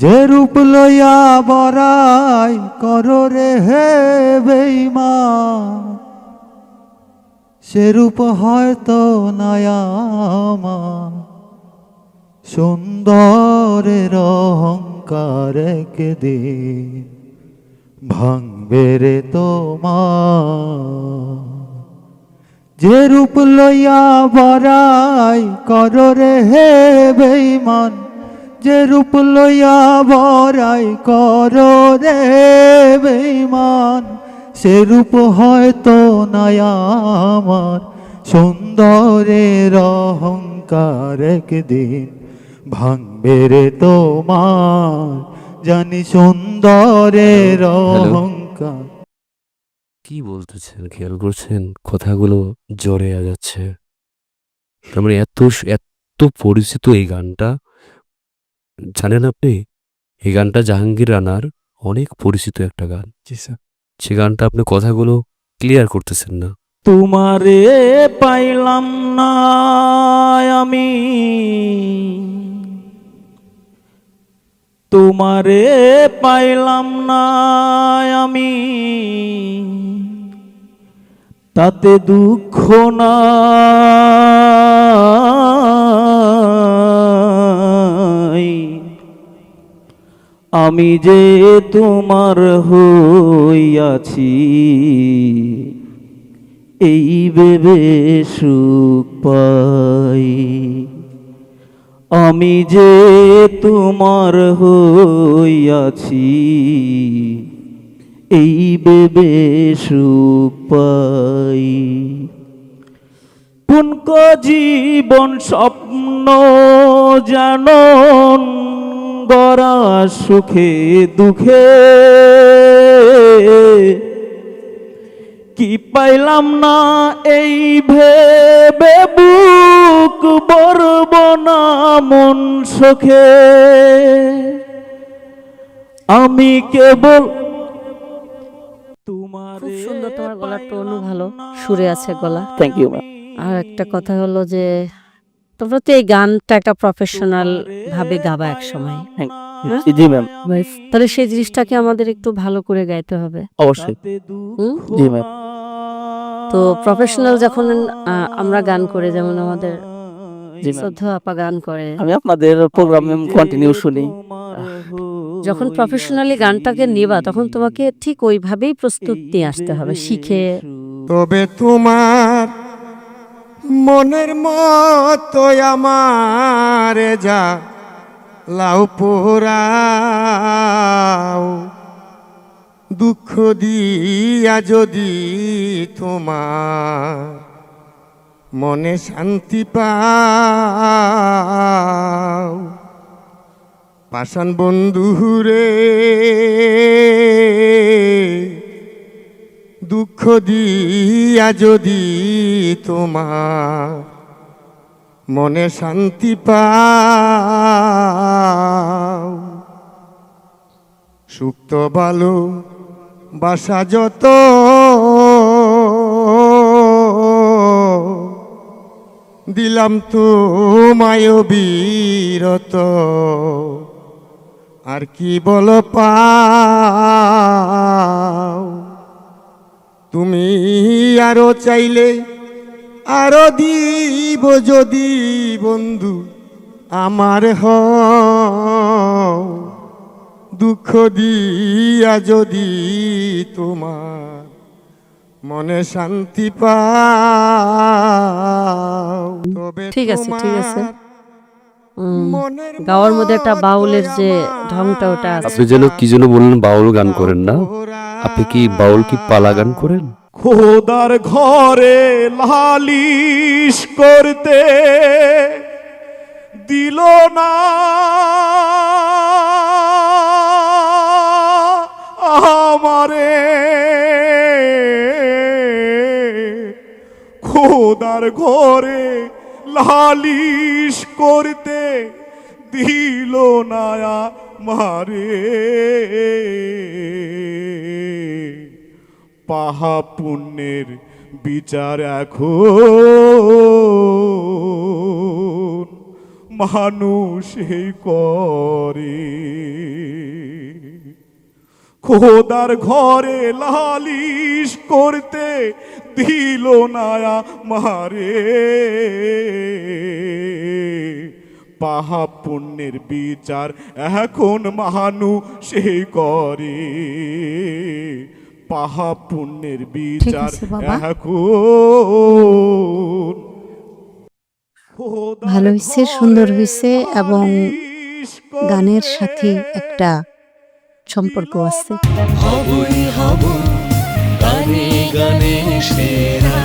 যে রূপ লইয়া বরাই কর রে হে বেইমা সে রূপ হয়তো নয়ামা সুন্দরের অহংকার একদিন ভাঙবে রে তোমার। যে রূপ লইয়া বরাই কর রে হে বেইমান যে রূপ লইয়া বরাই কর রে বেইমান সে রূপ হয়তো আমার। সুন্দরের অহংকার একদিন ভাঙবে রে তোমার জানি সুন্দরের অহংকার কি বলতেছেন খেয়াল করছেন? কথাগুলো আ যাচ্ছে তার মানে এত এত পরিচিত এই গানটা জানেন আপনি এই গানটা জাহাঙ্গীর রানার অনেক পরিচিত একটা গান। জি স্যার। সে গানটা আপনি কথাগুলো ক্লিয়ার করতেছেন না। তোমারে পাইলাম না আমি। তোমারে পাইলাম না আমি। তাতে দুঃখ নাই আমি যে তোমার হইয়াছি, এই ভেবে সুখ পাই। আমি যে তোমার হইয়াছি, এই ভেবে সুখ পাই। পুনক জীবন স্বপ্ন জানন গড়া সুখে দুঃখে। কি পাইলাম না এই ভেবে বুক বরব না মন সুখে? আমি কেবল তোমার খুব সুন্দর তোমার গলার টোনও ভালো সুরে আছে গলা। থ্যাংক ইউ আর একটা কথা হলো যে তোমরা তো এই গানটা একটা প্রফেশনাল ভাবে গাবা এক সময়। জি ম্যাম তাহলে সেই জিনিসটাকে আমাদের একটু ভালো করে গাইতে হবে। অবশ্যই। জি ম্যাম তো প্রফেশনাল যখন আমরা গান করে যেমন আমাদের আপা গান করে। আমি আপনাদের প্রোগ্রাম কন্টিনিউ শুনি। যখন প্রফেশনালি গানটাকে নিবা তখন তোমাকে ঠিক ওইভাবেই প্রস্তুত নিয়ে আসতে হবে শিখে। তবে তোমার মনের মতো আমার যা লাউ পোড়াও। দুঃখ দিয়া যদি তোমার মনে শান্তি পাও। পাষাণ বন্ধুরে দুঃখ দিয়া যদি তোমার মনে শান্তি পাও। সুক্ত ভালো বাসা যত, দিলাম তো বিরত আর কি বল পাও? তুমি আরও চাইলে আরও দিব যদি বন্ধু আমার হ দুঃখ দিয়া যদি তোমার মনে শান্তি পাও তবে ঠিক আছে, ঠিক আছে। গাওয়ার মধ্যে একটা বাউলের যে ঢংটা ওটা আছে। আপনি যেন কি যেন বললেন বাউল গান করেন না? আপনি কি বাউল কি পালা গান করেন? খোদার ঘরে লালিশ করতে দিল না। আমারে খোদার ঘরে লালিশ করতে দিল না মারে পাহা পুণ্যের বিচার এখন। মানুষ করে। খোদার ঘরে লালিশ করতে দিল নায়া মারে। পাহা পুণ্যের বিচার এখন সেই করে। পাহা পুণ্যের বিচার এখন। ভালো হয়েছে সুন্দর হয়েছে এবং গানের সাথে একটা সম্পর্ক আছে। হবই হব গানে গানে সেরা।